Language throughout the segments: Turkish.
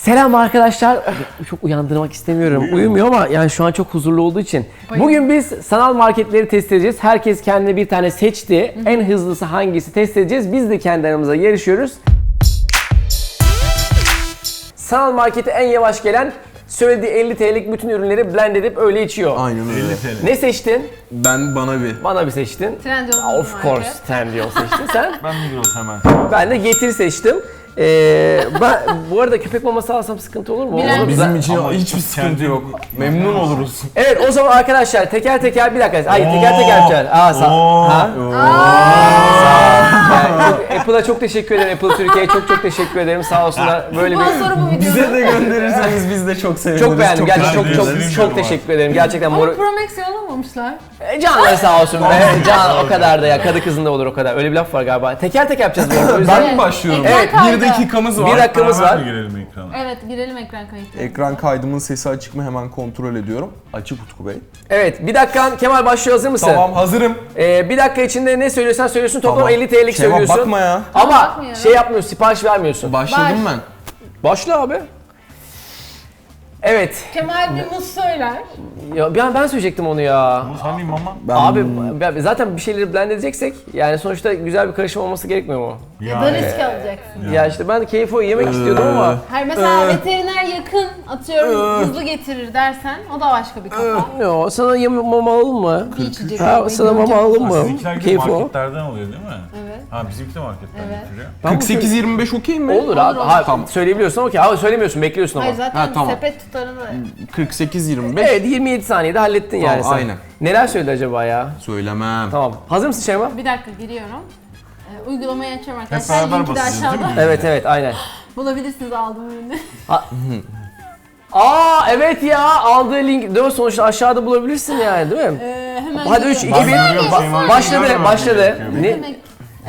Selam arkadaşlar. Çok uyandırmak istemiyorum. Uyumuyor ama yani şu an çok huzurlu olduğu için. Bugün biz sanal marketleri test edeceğiz. Herkes kendine bir tane seçti. En hızlısı hangisi test edeceğiz. Biz de kendi aramızda yarışıyoruz. Sanal markete en yavaş gelen söylediği 50 TL'lik bütün ürünleri blend edip öyle içiyor. Aynen öyle. 50 TL. Ne seçtin? Ben bana bir. Bana bir seçtin. Trendyol'un Of course Trendyol seçtin sen. Ben Migros hemen. Ben de Getir seçtim. Ee, ben bu arada köpek maması alsam sıkıntı olur mu? Bilen Olur. Bizim için Ama hiçbir sıkıntı yok. Memnun oluruz. Evet o zaman arkadaşlar teker teker bir dakika. Ay teker teker Oo. yapacağız. Aa sağ. Oo. Ha? Yani Apple'a çok teşekkür ederim. Apple Türkiye'ye çok çok teşekkür ederim. Sağ olsunlar. Böyle bir bu Bize de gönderirseniz biz de çok seviniriz. çok beğendim. Gerçekten çok çok çok teşekkür ederim. Gerçekten Ama mor... Pro Max yollamamışlar. E, Canları sağ olsun be. Can o kadar da ya. Kadı kızında olur o kadar. Öyle bir laf var galiba. Teker teker yapacağız bu arada. O yüzden Ben mi başlıyorum? Ekran Evet, kaydı. Bir dakikamız var. Bir dakikamız Beraber var. mi girelim ekrana? Evet girelim ekran kayıtları. Ekran kaydımın sesi açık mı hemen kontrol ediyorum. Açık Utku Bey. Evet bir dakikan Kemal başlıyor hazır mısın? Tamam hazırım. Ee, bir dakika içinde ne söylüyorsan söylüyorsun. Toplam Tamam. 50 TL'lik Şema, söylüyorsun. bakma ya. Ama Bakmıyorum. şey yapmıyorsun, sipariş vermiyorsun. Başladım Baş. ben. Başla abi. Evet. Kemal bir muz söyler. Ya ben ben söyleyecektim onu ya. Bu sanayım ama. Ben Abi ben- zaten bir şeyleri blend edeceksek yani sonuçta güzel bir karışım olması gerekmiyor mu? Ya da risk alacaksın. Ya işte ben keyif o yemek Ee, istiyordum ama Hayır mesela Ee. veteriner yakın atıyorum Ee. hızlı getirir dersen o da başka bir kafa. Yo, sana yem mama alalım mı? Bir içecek Ha, almayı sana mama göreceğim. alalım mı? Sizinkiler gibi Keyif o. marketlerden oluyor değil mi? Evet. Ha bizimki de marketten Evet. getiriyor. Ben bu 48-25 okey mi? Olur abi. olur. Ha, Tamam. Söyleyebiliyorsun okey. Abi söylemiyorsun, bekliyorsun ama. Hayır zaten Ha, tamam. sepet tutarını da 48-25 Evet 27 saniyede hallettin yani Tamam, sen. aynen. Neler söyledi acaba ya? söylemem. Tamam. Hazır mısın Şeyma? Bir dakika giriyorum. Ee, uygulamayı açıyorum Hep arkadaşlar. beraber Linki de basacağız değil aşağıda. mi? Evet evet aynen. Bulabilirsiniz aldığım ürünü. Aa evet ya aldığı link. Değil mi? Sonuçta aşağıda bulabilirsin yani değil mi? Ee, hemen Hadi 3, 2, 1. giriyorum. görüyorum, Şeyma Hanım Başladı, görmemem başladı. gerekiyor. Ne demek?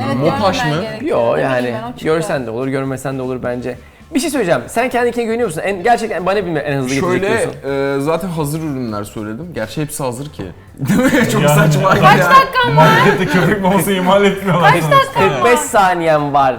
Evet Mopaş görmemen mı? gerekiyor. Yo Ne yani ben, o çıktı. görsen de olur, görmesen de olur bence. Bir şey söyleyeceğim. Sen kendine güveniyor musun? En, gerçekten bana bilme en hızlı getirecek Şöyle diyorsun. e, zaten hazır ürünler söyledim. Gerçi hepsi hazır ki. Değil mi? Çok Yani- saçma Kaç ya. Markette köpek maması imal etmiyorlar. Kaç 45 saniyem var.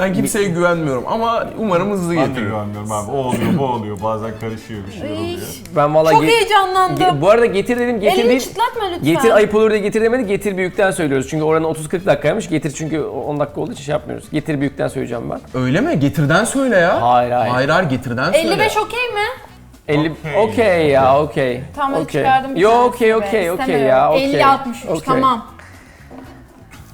Ben kimseye güvenmiyorum ama umarım hızlı Ben de güvenmiyorum abi. O oluyor, bu oluyor. Bazen karışıyor bir şeyler Ay, oluyor. Ben vallahi Çok ge- heyecanlandım. ge- bu arada getir dedim getir Elini değil. çıtlatma lütfen. Getir ayıp olur diye getir demedik. Getir büyükten söylüyoruz. Çünkü oranın 30-40 dakikaymış. Getir çünkü 10 dakika olduğu için şey yapmıyoruz. Getir büyükten söyleyeceğim ben. Öyle mi? Getirden söyle ya. Hayır, hayır. Hayır hayır getirden söyle. 55 okey mi? 50 Okey. okey ya okey. Tamam çıkardım bir Yo tanesini okey be. okey okey İstemiyorum. ya okey. 50 63 Okey. tamam.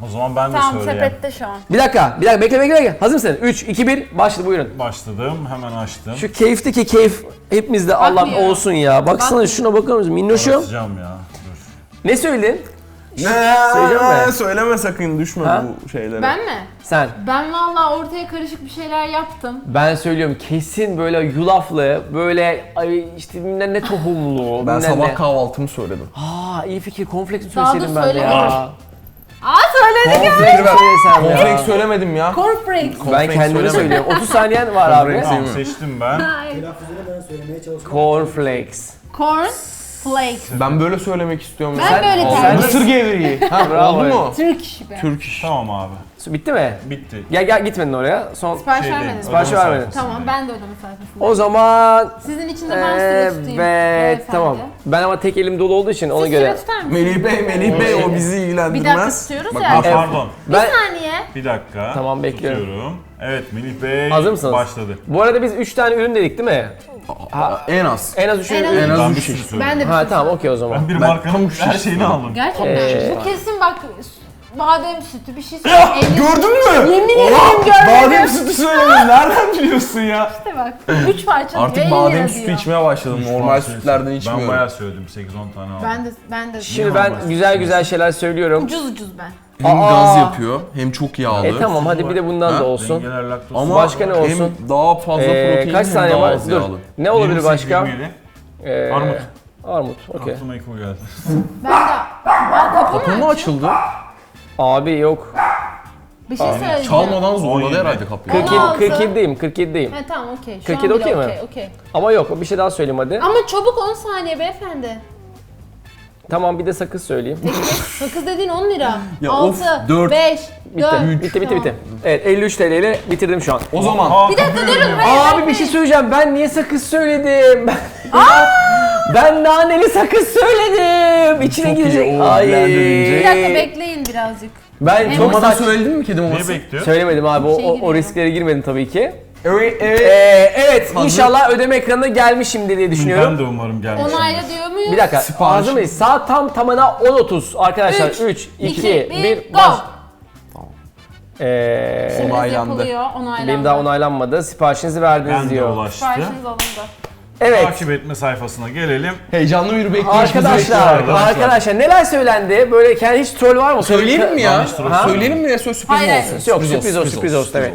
O zaman ben de Tamam söyleyeyim. sepette şu an. Bir dakika, bir dakika bekle bekle bekle. Hazır mısın? 3, 2, 1 başladı buyurun. Başladım, hemen açtım. Şu keyfteki keyif hepimizde Allah olsun ya. Baksana şuna bakar mısın? Minnoşum. Açacağım ya. Dur. Ne söyledin? Ne? Söyleyeceğim mi? Söyleme sakın düşme Ha? bu şeylere. Ben mi? Sen. Ben valla ortaya karışık bir şeyler yaptım. Ben söylüyorum kesin böyle yulaflı, böyle ay işte bilmem ne tohumlu, Ben bilmem sabah ne. kahvaltımı söyledim. Aa iyi fikir, cornflakes mi Daha da söyleseydim ben de söylemedim. Ya. Aa söyledik ya. Ya. Cornflakes söylemedim ya. Cornflakes. Ben Cornflakes kendimi söylemedim. söylüyorum. 30 saniyen var abi. Cornflakes. Tamam seçtim ben. Hayır. Telaffuzunu ben söylemeye çalışıyorum. Cornflakes. Cornflakes. Ben böyle söylemek istiyorum. Ben böyle Aa, tercih sen- Mısır gevreği. Ha Bravo, oldu mu? Türk iş be. Türk iş. Tamam abi. Bitti mi? Bitti. Gel gel gitmedin oraya. Son Sipariş Şeyde, vermedin. Sipariş ödeme vermedin. sayfasında. Tamam ben de ödeme sayfasındayım. o zaman Sizin için de ben süre tutayım. Evet beyefendi. tamam. Ben ama tek elim dolu olduğu için ona Siz göre. süre tutar mısınız? Melih Bey, Melih Bey o bizi Bir dakika ilgilendirmez. tutuyoruz Bak, ya. Ha, pardon. Bir Ben saniye. Bir dakika. Tamam, bekliyorum. Tutuyorum. Evet Melih Bey. Hazır mısınız? Başladı. bu arada biz 3 tane ürün dedik değil mi? En az. En az 3 En az- ürün. En az Ben üç bir sürü iş. söyledim. Ben de bir Ha şey tamam okey o zaman. Ben bir Ben markanın tam her şeyini aldım. aldım. Gerçekten. Ee, Bu kesin bak badem sütü bir şey söyleyeyim. Ya gördün mü? Yemin Oha, ederim görmedim. Badem sütü söyledin. Nereden biliyorsun ya? İşte bak. Üç parça Artık elli badem lira sütü diyor. içmeye başladım. Normal sütlerden Ben içmiyorum. bayağı söyledim. 8-10 tane aldım. Ben de ben de Şimdi ben güzel güzel şeyler söylüyorum. ucuz ucuz ben. Hem Aa. gaz yapıyor hem çok yağlı. E tamam hadi bir de bundan Ha? da olsun. Dengeler laktoz. Ama Başka ne olsun? hem daha fazla Ee, protein kaç hem saniye daha var? az Dur. yağlı. Ne olabilir 28, başka? 27. Ee, Armut. Armut. Okey. Aklıma ilk o geldi. Ben de kapı mı açıldı? Abi yok. Bir şey söyleyeceğim. Çalmadan zorladı 17. herhalde kapıyı. 47 16. 47'deyim. 47'deyim. He tamam okey. Şu 47 an bile okey mi? okey, okey. Ama yok bir şey daha söyleyeyim hadi. Ama çabuk 10 saniye beyefendi. Tamam bir de sakız söyleyeyim. Sakız dediğin 10 lira. Ya of, 6, dört. 5, Bitti. 4. Bitti bitti bitti. Evet 53 TL ile bitirdim şu an. O zaman Aa, Bir dakika durun. Hayır, Abi bir şey söyleyeceğim. Ben niye sakız söyledim? Ben, ben naneli sakız söyledim. İçine Çok iyi girecek. o Ay. blenderlayınca. Bir dakika bekleyin birazcık. Ben çok Tomada saç... söyledin mi kedi maması? bekliyor? Söylemedim abi. O, Şey o, o giriyor. risklere girmedim tabii ki. Evet, Ee, evet. evet Hazır. inşallah ödeme ekranına gelmişim diye düşünüyorum. Ben de umarım gelmiş. Onayla diyor muyuz? Bir dakika. Sipariş. Hazır mıyız? Saat tam tamına 10.30 arkadaşlar. Üç, 3, 2, iki, 1, bir, baş. go. Ee, İşimiz Onaylandı. yapılıyor, onaylandı. benim daha onaylanmadı. Siparişinizi verdiniz Ben de diyor. ulaştı. Siparişiniz alındı. Evet. Takip etme sayfasına gelelim. Heyecanlı bir bekleyiş bizi Arkadaşlar, bekliyor. arkadaşlar neler söylendi? Böyle kendi hiç troll var mı? Söyleyelim mi ya? Ha? Söyleyelim mi ya? Söz sürpriz Hayır, mi hayır. olsun? Yok sürpriz olsun, sürpriz olsun, evet.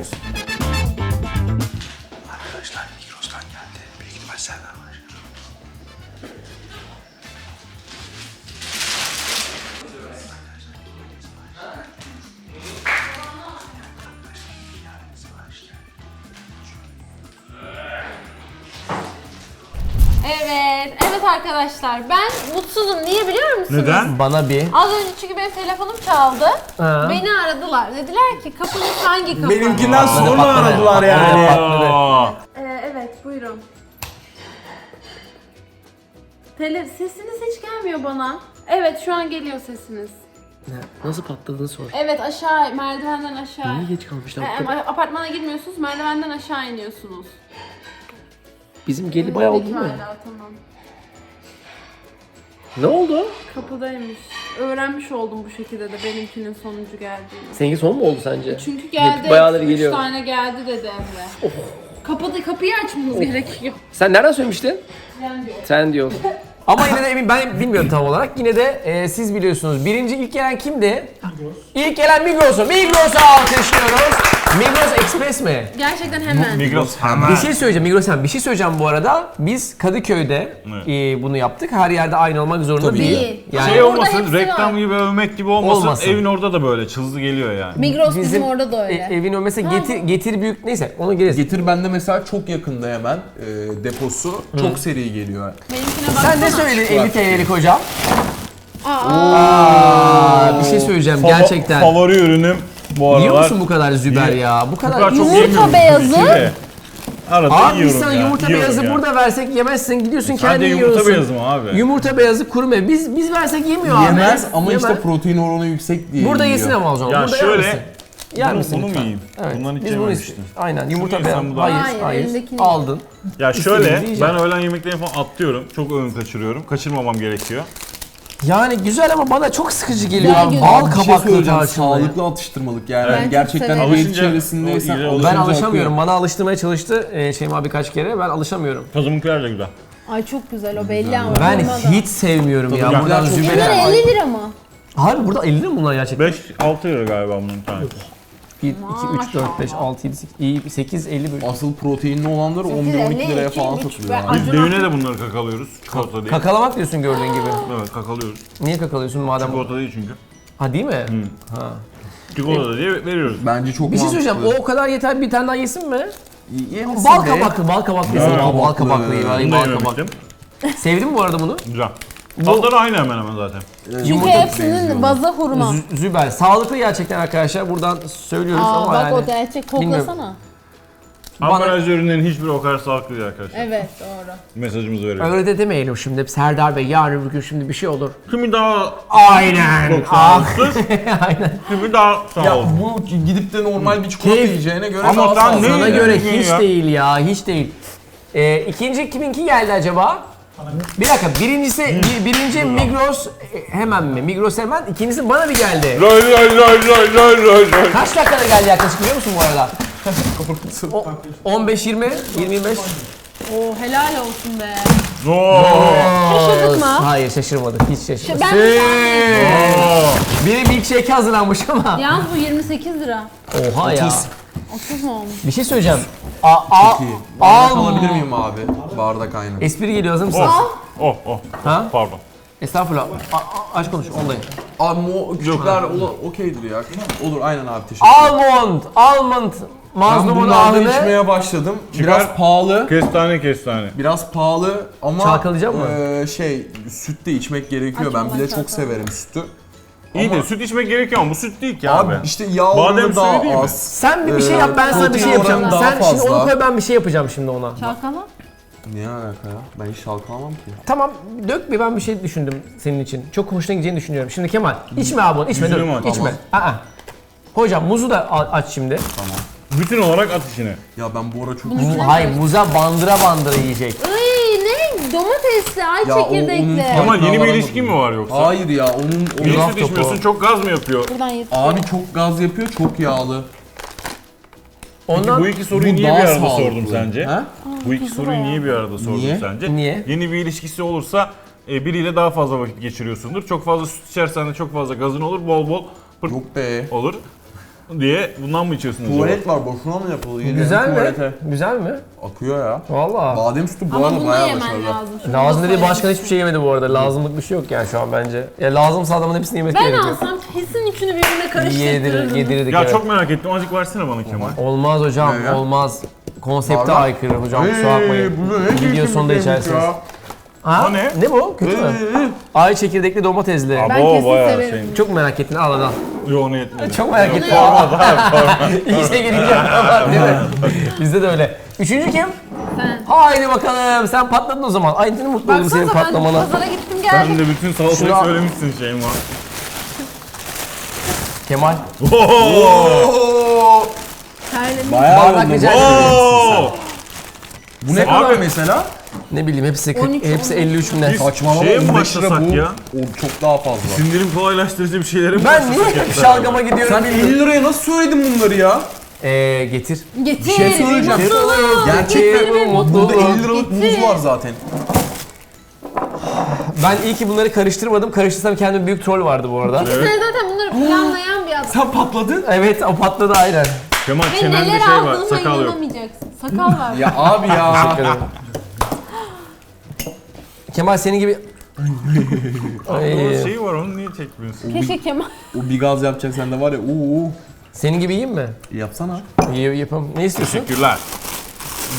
Arkadaşlar. Ben mutsuzum. Niye biliyor musunuz? Neden? Bana bir. Az önce çünkü benim telefonum çaldı. Ha. Beni aradılar. Dediler ki kapınız hangi kapı? Benimkinden Patladı, sonra patladı. aradılar yani. Aa, Ee, evet, buyurun. Tele sesiniz hiç gelmiyor bana. Evet, şu an geliyor sesiniz. Nasıl patladığını sor. Evet, aşağı, merdivenden aşağı. Niye geç kalmışlar? Ee, ama apartmana girmiyorsunuz, merdivenden aşağı iniyorsunuz. Bizim geli bayağı oldu mu? Pekala, tamam. Ne oldu? Kapıdaymış. Öğrenmiş oldum bu şekilde de benimkinin sonucu geldiğini. Seninki son mu oldu sence? Çünkü geldi, bayağıdır üç geliyor. tane geldi dedi Emre. Kapıda, kapıyı açmanız gerekiyor. Sen nereden söylemiştin? Yani diyor. Sen diyor. Ama yine de emin ben bilmiyorum tam olarak. Yine de e, siz biliyorsunuz. Birinci ilk gelen kimdi? İlk gelen Migros'u. Migros'u alkışlıyoruz. Migros Express mi? Gerçekten hemen. Migros hemen. Bir şey söyleyeceğim Migros sen bir şey söyleyeceğim bu arada. Biz Kadıköy'de Evet. e, bunu yaptık. Her yerde aynı olmak zorunda Tabii. değil. Değil. Yani Şey Orada olmasın, hepsi reklam var. gibi övmek gibi olmasın. Olmasın. Evin orada da böyle çıldı geliyor yani. Migros bizim, orada da öyle. e, evin o mesela getir, getir büyük neyse onu geliriz. Getir bende mesela çok yakında hemen e, deposu. Çok seri geliyor. Benimkine baksana. Sen ne söyledin 50 TL'lik hocam? Aa, Aa, bir şey söyleyeceğim gerçekten. Favori ürünüm bu aralar. Yiyor musun bu kadar Züber ya? Bu Bu kadar. kadar çok Yumurta yemiyorum beyazı. tabii ki de. Arada Abi biz yiyorum sana ya, yumurta yiyorum beyazı ya. burada versek yemezsin gidiyorsun Sadece kendi yumurta yiyorsun. beyazı mı abi? Yumurta beyazı kuru meyve. Biz biz versek yemiyor abi. Yemez ama Yemez. işte protein oranı yüksek diye Burada yiyor. yesin ama o zaman. Ya burada şöyle, yer misin? Yer bunu- misin bunu mu lütfen? yiyeyim? Evet. Bundan hiç Biz bunu yememiştim. istiyoruz. Aynen yumurta beyazı. bu da- Hayır, Hayır, hayır. elindekini. Aldın. Ya İstediğinizi şöyle, yiyeceğim. ben öğlen yemeklerini falan atlıyorum. Çok öğün kaçırıyorum. Kaçırmamam gerekiyor. Yani güzel ama bana çok sıkıcı geliyor. Güzel abi. güzel. Bal şey kabaklı söyleyeceğim. tarçınlı. Sağlıklı atıştırmalık yani. Ben çok gerçekten severim. Alışınca içerisindeysen Ben Alışınca alışamıyorum. Bana alıştırmaya çalıştı e, Şeyma abi kaç kere. Ben alışamıyorum. Tadımınkiler de güzel. Ay çok güzel o belli ama. Ben hiç sevmiyorum ya. Tabii. Buradan Çok Bunlar zübere. 50 lira mı? Abi burada 50 lira mı bunlar gerçekten? 5-6 lira galiba bunun tanesi. 1, 2, 3, 4, 5, 6, 7, 8, iyi 8, 50 bölü. Asıl proteinli olanları 11-12 liraya falan satılıyor. yani. Biz düğüne de bunları kakalıyoruz. Çikolata değil. Kakalamak diyorsun gördüğün gibi. Evet kakalıyoruz. Niye kakalıyorsun madem? Çikolata değil çünkü. Ha değil mi? Ha. Çikolata diye veriyoruz. Bence çok Bir şey mantıklı. söyleyeceğim. O o kadar yeter bir tane daha yesin mi? Yemesin Bal be. kabaklı, bal kabaklı yesin. Ha, Bal, kabaklı. Bunu da Bal yememiştim. kabaklı. Sevdin mi bu arada bunu? Güzel. Tatları aynı hemen hemen zaten. Çünkü Yumurta hepsinin benziyor. bazı hurma. Zü- Züber. Sağlıklı gerçekten arkadaşlar. Buradan söylüyoruz Aa ama bak yani. o gerçek koklasana. Bana- Ambalaj ürünlerin hiçbiri o kadar sağlıklı değil arkadaşlar. Evet doğru. Mesajımızı veriyoruz. Öyle de demeyelim şimdi. Serdar Bey yarın bir gün şimdi bir şey olur. Kimi daha Aynen. çok Ah. sağlıksız, Aynen. kimi daha Ya sağlıklı. bu gidip de normal bir çikolata Keyif. yiyeceğine göre Ama daha sen sağlıklı. ne- Sana göre hiç Ya. değil ya, hiç değil. Ee, ikinci kiminki geldi acaba? Bir dakika, birincisi, bir- birinci Migros e, hemen mi? Migros hemen, ikincisi bana bir geldi. Lay lay lay lay lay lay lay. Kaç dakikada geldi yaklaşık biliyor musun bu arada? O- 15, 20, 20, 25. Oo helal olsun be. Oo. Şaşırdık mı? Hayır şaşırmadık, hiç şaşırmadık. Ben. Biri milkshake hazırlanmış ama. Yalnız bu 28 lira. Oha ya. 30 mu olmuş? Bir şey söyleyeceğim. A, a, İyi. Bardak al. alabilir miyim abi? Bardak aynen. Espri geliyor hazır mısın? Oh. Oh oh. Ha? Pardon. Estağfurullah. A, a, aç konuş, ondayım. Abi o küçükler okeydir ya. Olur aynen abi teşekkür ederim. Almond, almond Ben mazlumun bunlardan ahını içmeye başladım. Çıkar. Biraz pahalı. Kestane kestane. Biraz pahalı ama Çalkalayacak mı? eee, şey süt de içmek gerekiyor. Açmadan ben bile çok çalkala. severim sütü. İyi de süt içmek gerekiyor ama bu süt değil ki Abi, abi. işte yağ Badem oranı suyu daha değil mi? az. sen bir, bir şey Ee, yap ben sana bir şey yapacağım. oranı daha Sen şimdi fazla. onu koy ben bir şey yapacağım şimdi ona. Çalkala. Ne alaka ya? Ben hiç çalkalamam ki. Tamam dök bir ben bir şey düşündüm senin için. Çok hoşuna gideceğini düşünüyorum. Şimdi Kemal içme abi bunu içme Yüzünü dur. mü aç? İçme. Aa. Hocam muzu da aç şimdi. Bütün olarak at içine. Ya ben bu ara çok... Mu- hayır muza bandıra bandıra yiyecek. Iy? Domatesli, ay Ya o- onun çekirdekli. Ama yeni bir ilişkin mi var yoksa? Hayır ya onun... Onun topu. içmiyorsun? Çok gaz mı yapıyor? Buradan yetiyor. Abi çok gaz yapıyor, çok yağlı. Ondan Bu iki soruyu Bu niye daha bir arada sağlıklı. sordum sence? Ha? Bu iki soruyu niye bir arada sordum Niye? sence? Niye? Yeni bir ilişkisi olursa e, biriyle daha fazla vakit geçiriyorsundur. Çok fazla süt içersen de çok fazla gazın olur. Bol bol pırt Yok be. olur diye bundan mı içiyorsun acaba? Tuvalet var, boşuna mı yapıldı? Gidelim güzel mi? tuvalete. Güzel mi? Akıyor ya. Valla. Badem sütü bu Ama arada bunu bayağı yemen başarılı. lazım. Şunu Lazım da dediği başkan hiçbir şey yemedi bu arada. Lazımlık bir şey yok yani şu an bence. Ya lazımsa adamın hepsini yemesi Ben gerekiyor. alsam kesin üçünü birbirine karıştırırdım. Yedirir, yedirirdik Ya evet. çok merak ettim. Azıcık versene bana Kemal. Olmaz hocam, Ne ya? olmaz. Konsepte aykırı hocam kusura bakmayın. bu ne Video sonunda içersiniz. Ha? O ne? Ne bu? Kötü mü? Ay çekirdekli domatesli. Abo Ben kesin bayağı severim. şey. Çok merak ettin al al al. Yo onu yetmedi. Çok merak ettim. İşe gireceğim falan değil mi? Bizde de öyle. Üçüncü kim? Sen. Haydi bakalım. Sen patladın o zaman. Ay ne mutlu oldum senin Baksanıza ben patlamana. pazara gittim Sen geldim. de bütün salatayı söylemişsin Şeyma. Kemal. Oo! Terledim. Bayağı Bardak oldu. rica Oo! Bu ne Abi- kadar mesela? Ne bileyim hepsi 40, 13, hepsi 13. 53 bin lira. Saçmalama şeye mi 15 lira başlasak bu. ya? O çok daha fazla. Sindirim kolaylaştırıcı bir şeylere mi Ben niye başlasak hep şalgama gidiyorum Sen 50 liraya nasıl söyledin bunları ya? Eee getir. Getir. Bir şey söyleyeceğim. Mutluluk. Gerçek Getir. Burada 50 liralık Getir. muz var zaten. Ben iyi ki bunları karıştırmadım. Karıştırsam kendime büyük troll vardı bu arada. Evet. Sen zaten bunları planlayan bir adam. Sen patladın. Evet o patladı aynen. Kemal Ve çenende neler şey var, aldığıma sakal yok. inanamayacaksın. Sakal var. Ya abi ya. Teşekkür ederim. Kemal senin gibi... Ay, Onun şeyi var onu niye çekmiyorsun? Keşke Kemal. o bir gaz yapacak sende var ya. Oo. senin gibi yiyeyim mi? Yapsana. İyi yapalım. Ne istiyorsun? Teşekkürler.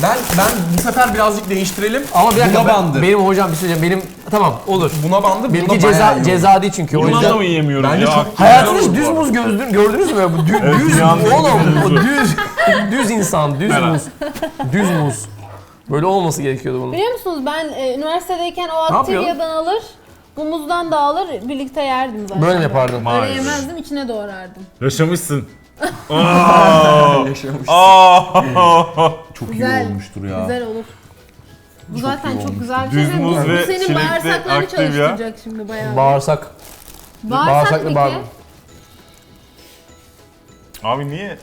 Ben ben bu sefer birazcık değiştirelim. Ama bir dakika Buna ben- bandır. benim hocam bir şey söyleyeceğim. Benim tamam olur. Buna bandır. Benimki buna ceza iyi ceza değil çünkü. O Bundan da yüzden mı yiyemiyoruz Bence ya? çok- Hayatınız Güzel düz bu muz gördün, gördünüz mü? Bu dü- Evet, düz dünyanın en oğlum. düz düz düz insan, düz muz. Düz muz. Böyle olması gerekiyordu bunun. Biliyor musunuz ben e, üniversitedeyken o? Activia'dan alır, bu muzdan da alır, birlikte yerdim zaten. Böyle mi yapardın? Öyle Maalesef. yemezdim, içine doğrardım. Yaşamışsın. Aa! Yaşamış. Aa! Çok Güzel. iyi olmuştur ya. Güzel olur. Bu zaten iyi çok güzel bir Düz şey. muz Bu, bu ve senin çilekli bağırsaklarını Activia. çalıştıracak şimdi bayağı. Bağırsak. Bağırsak bağırsaklı peki? bağır- Abi niye?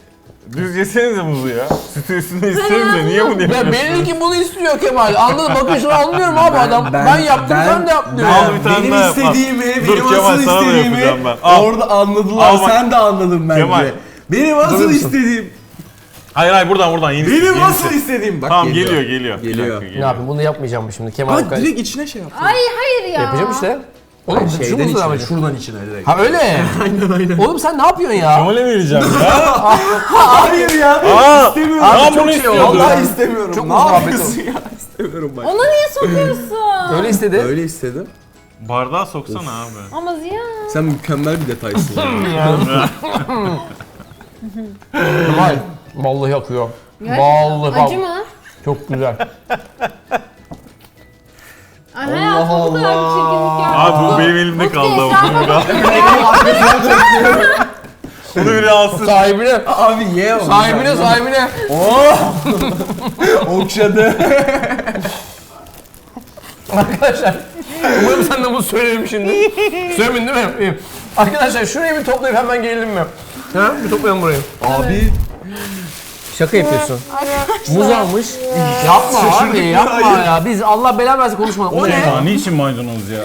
Düz yesenize muzu ya. Sütü üstünde isteyince niye bunu Ya yapıyorsun? benimki bunu istiyor Kemal. Anladın bakın şunu anlıyorum abi adam. Ben, yaptım sen de yap diyor. Al bir tane benim daha yap. istediğimi, Dur benim Kemal, asıl sana da istediğimi ben. Al. orada anladılar. Al bak. Sen de anladın bence. Kemal. Benim Durur asıl musun? istediğim. Hayır hayır buradan buradan yenisi. Benim yenisi. asıl istediğim. Bak Tamam geliyor geliyor. Bir Geliyor. dakika, Ne yapayım bunu yapmayacağım mı şimdi Kemal? Bak direkt içine şey yap. Ay hayır ya. Yapacağım işte. Oğlum Şeyden içine, amacım. şuradan içine direkt. Ha öyle. aynen aynen. Oğlum sen ne yapıyorsun ya? Kemal'e vereceğim ya. Hayır ya. Aa! istemiyorum. Çok bunu şey istiyordum. oldu. Vallahi istemiyorum. Çok ne uzun muhabbet yapıyorsun ya? İstemiyorum ben. Ona niye sokuyorsun? Öyle istedi. Öyle istedim. Bardağa soksana abi. Ama Ziya. Sen mükemmel bir detaysın. Kemal. Vallahi akıyor. Vallahi Acı bak. mı? Çok güzel. Ay hayatım bu kadar bir. Abi bu benim elimde kaldı. Mutlu Bunu bir al. Bunu bir alsın. Sahibine. Abi ye onu. Sahibine sahibine. Okşadı. Arkadaşlar. Umarım sen de bunu söylerim şimdi. Söylemedin değil mi? İyi. Arkadaşlar şurayı bir toplayıp hemen gelelim mi? Ha? Bir toplayalım burayı. Abi Şaka yapıyorsun. Muz almış. Yapma abi yapma ya. Biz Allah belanı versin konuşmadık. O ne? Ya niçin maydanoz ya?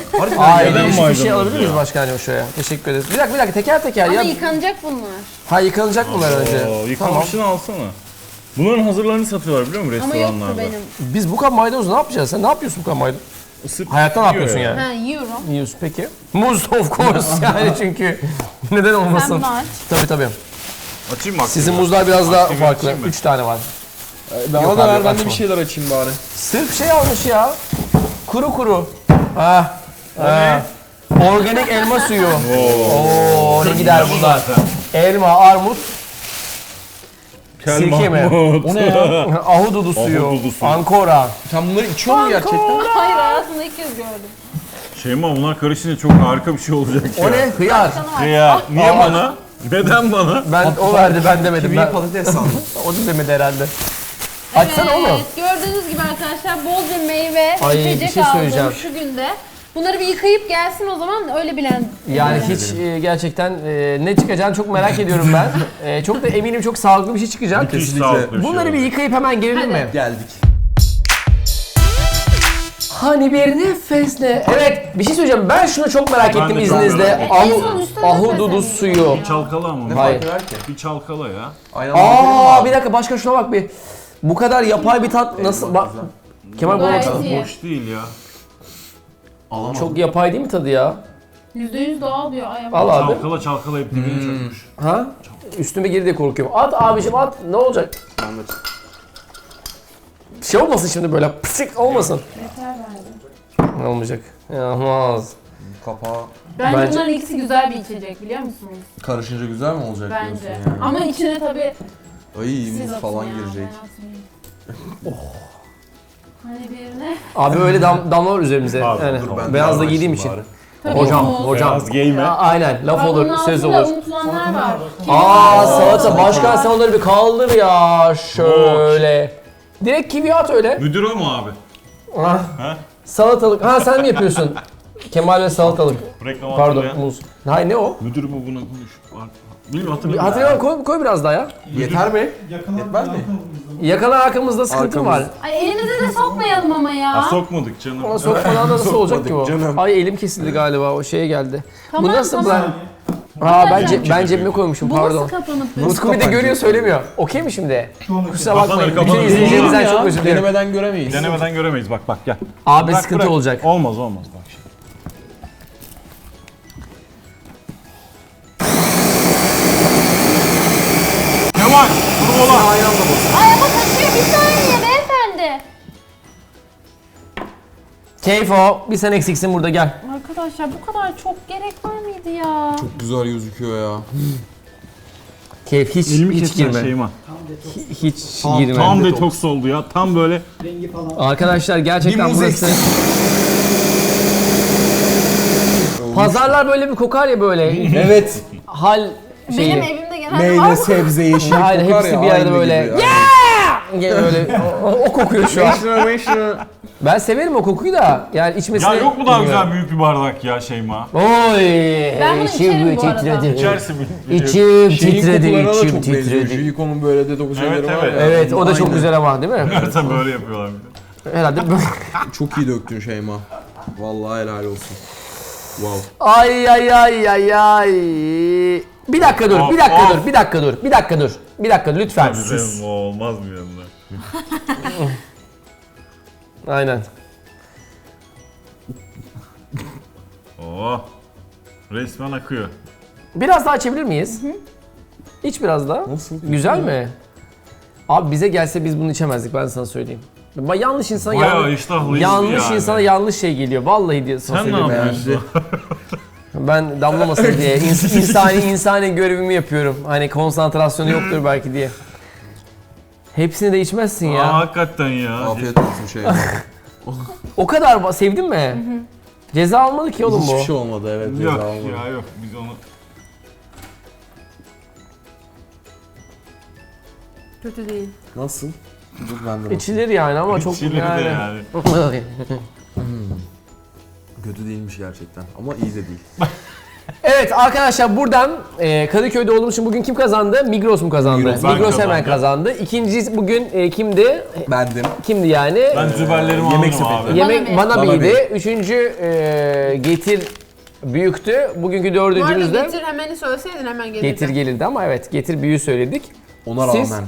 Neden değişik bir şey alabilir miyiz ya? başkanım şuraya? Teşekkür ederiz. Bir dakika bir dakika teker teker Ama ya. yıkanacak bunlar. Ha yıkanacak bunlar önce. Oo, Tamam. yıkanmışını alsana. Bunların hazırlarını satıyorlar biliyor musun Ama yoktu benim. Biz bu kadar maydanozu ne yapacağız? Sen ne yapıyorsun bu kadar maydanoz? Isıp Hayatta ne yiyor yapıyorsun ya. yani? Ha yiyorum. Yiyorsun peki. Muz of course yani çünkü neden olmasın? Bunu aç. Tabii tabii. Açayım mı? Sizin muzlar biraz daha farklı. açayım mı? 3 tane var. Bana Yok da abi, ver ben de açma. bir şeyler açayım bari. Sırf şey almış ya. Kuru kuru. Ha. ha. Organik elma suyu. Oo, ne gider bunlar. Elma, armut, sirke mi? O ne ya? Ahududu suyu. Ahududu suyu. Ankora. Sen bunları içiyor musun gerçekten? Hayır hayatımda ilk kez gördüm. Şeyma bunlar karışınca çok harika bir şey olacak ya. O ne? Hıyar. Ya niye bana? Neden bana? Ben o verdi ben demedim. Kivi Ben, patates sandım. o da demedi herhalde. Açsana evet, oğlum. gördüğünüz gibi arkadaşlar bolca meyve, Ay, bir içecek şey söyleyeceğim. aldım şu günde. Bunları bir yıkayıp gelsin o zaman öyle bilen. Yani hiç e, gerçekten e, ne çıkacağını çok merak ediyorum ben. E, çok da eminim çok sağlıklı bir şey çıkacak. Müthiş Kesinlikle. sağlıklı bir şey Bunları bir olacak. yıkayıp hemen gelelim mi? Geldik. Hani bir nefesle. Evet bir şey söyleyeceğim. Ben şunu çok merak Ben ettim de çok izninizle. ettim. Ahu, En son üstüne ahududu suyu. Çalkala ama. Ne Hayır. fark eder ki? Bir çalkala ya. Aynen Aa bir dakika başka şuna bak bir. Bu kadar yapay bir tat nasıl bak. Kemal bana Gayet baksana. iyi. Boş değil ya. Alamadım. Çok yapay değil mi tadı ya? %100 doğal diyor. Ay, ama. Al abi. Çalkala çalkala hep dibine çökmüş. Ha? Üstüme geri de korkuyorum. At abicim at. Ne olacak? Şey olmasın şimdi böyle pısık olmasın. Ne olmayacak? Olmaz. Kapağı Bence, Bence- bunların ikisi güzel bir içecek biliyor musunuz? karışınca güzel mi olacak Bence. diyorsun yani? Ama içine tabii Ay siz muz atın falan ya, girecek. ben atmayayım. Hani birine. Abi öyle dam, damla var üzerimize. Pardon, yani dur Ben de beyaz da giydiğim için. bari. Tabii Hocam, muz. hocam. Beyaz giyme. Aynen laf Bak olur, söz altında olur. unutulanlar var. Aa salata. Başkan sen onları bir kaldır ya şöyle. Direkt kivi at öyle. Müdür o mu abi? Ah. Ha? Salatalık. Ha sen mi yapıyorsun? Kemal ve salatalık. Reklam Pardon hatırlayan. muz. Hayır ne o? Müdür mü buna konuş? Bilmiyorum hatırlamıyorum. Hatırlıyorum koy, koy biraz daha ya. Yeter mi? Yetmez mi? Yakala arkamızda sıkıntı var. Ay elinize de sokmayalım ama ya. Ha, sokmadık canım. Ona sokmadan da nasıl olacak ki o? canım. Ay elim kesildi galiba o şeye geldi. Tamam, Bu nasıl tamam. ben? Aa ben, ce- ben cebime koymuşum Bu pardon. nasıl kapanıp Utku bir de görüyor söylemiyor. Okey mi şimdi? Kusura bakmayın. Kapanır, Bütün kapanır. izleyicilerimizden çok özür dilerim. Denemeden göremeyiz. Denemeden göremeyiz bak bak gel. Abi Bırak, sıkıntı bırak. olacak. Olmaz olmaz bak şimdi. Kemal, kurbola. Ay ama taşıyor bir saniye Keyif o. Bir sen eksiksin burada gel. Arkadaşlar bu kadar çok gerek var mıydı ya? Çok güzel gözüküyor ya. Keyif hiç Elimi hiç kesme girme. Şeyma. Hiç Tam- girme. Tam detoks oldu ya. Tam böyle Arkadaşlar gerçekten Bir muz burası... Pazarlar böyle bir kokar ya böyle. Evet. Hal şeyi. Benim evimde genelde var Meyve, sebze, yeşil Aynen kokar hepsi ya, bir arada aynı böyle. gibi ya. Gene böyle o, o kokuyor şu an. Meşhur, meşhur. Ben severim o kokuyu da. Yani içmesini Ya yok mu daha güzel büyük bir bardak ya Şeyma? Oy! Ben bunu içerim bu arada. titredi. İçersin bir. İçim Şeyin titredi, kokularına da içim çok benziyor. titredi. Juyiko'nun böyle de dokuş Evet, şeyleri var evet. ya. Evet o da çok Aynen. güzel ama değil mi? Zaten böyle yapıyorlar bir de. Herhalde böyle. Çok iyi döktün Şeyma. Vallahi helal olsun. Wow. Ay ay ay ay ay. Bir dakika dur, bir dakika of. dur, bir dakika dur, bir dakika dur. Bir dakika lütfen. Güzel olmaz mı yanında? Aynen. Oo. Resmen akıyor. Biraz daha açabilir miyiz? İç biraz daha. Nasıl? Güzel mi? Abi bize gelse biz bunu içemezdik ben sana söyleyeyim. Ba- Yanlış insana Bayağı yanlış, iştahlıyız yanlış yani. insana yanlış şey geliyor. Vallahi diye sana Sen ne söyleyeyim yani. yapıyorsun? Ben damlamasın diye ins- insani insani görevimi yapıyorum. Hani konsantrasyonu yoktur belki diye. Hepsini de içmezsin ya. Aa, hakikaten ya. Afiyet olsun Şeyma. O kadar ba- sevdin mi? Ceza almadı ki oğlum bu. Hiçbir şey olmadı evet. Yok ceza olmadı. ya yok biz onu Kötü değil. Nasıl? Dur ben de bakayım. İçilir yani ama çok içilir de yani. yani. Kötü değilmiş gerçekten ama iyi de değil. evet arkadaşlar buradan e, Kadıköy'de olduğumuz için bugün kim kazandı? Migros mu kazandı? Migros. Migros, Ben hemen kazandı. İkincisi bugün e, kimdi? Bendim. Kimdi yani? Ben züberlerimi Yemek aldım sepeti. abi. Yemek Bana bana. Üçüncü e, getir büyüktü. Bugünkü Bu arada dördüncümüz de getir hemeni söyleseydin hemen gelirdi. getir gelirdi ama evet getir büyüğü söyledik. Ona Siz- rağmen.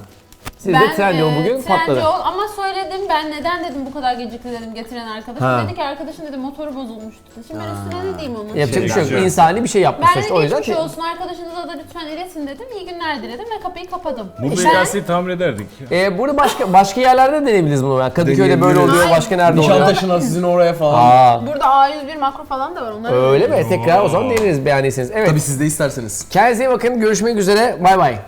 Siz de Trendyol e, bugün patladı. Trendyol ama söyle söyledim. Ben neden dedim bu kadar gecikti dedim getiren arkadaşım. Ha. Dedi ki arkadaşın dedi motoru bozulmuştu. Şimdi ben üstüne ne diyeyim onun? Yapacak bir şey yok. Şey- İnsani bir şey yapmış Ben sonuçta. de O yüzden geçmiş olsun arkadaşınıza da lütfen iletin dedim. İyi günler diledim ve kapıyı kapadım. Burada Ben- gelseydi tamir ederdik. Ee, burada başka başka yerlerde de deneyebiliriz bunu. Yani Kadıköy'de böyle Deneyebiliriz. oluyor, başka nerede oluyor? Nişantaşı'na sizin oraya falan. Aa, Burada A101 makro falan da var. Onları öyle mi? Tekrar o zaman deneriz beğendiyseniz. Evet. Tabii siz de isterseniz. Kendinize iyi bakın. Görüşmek üzere. Bay bay.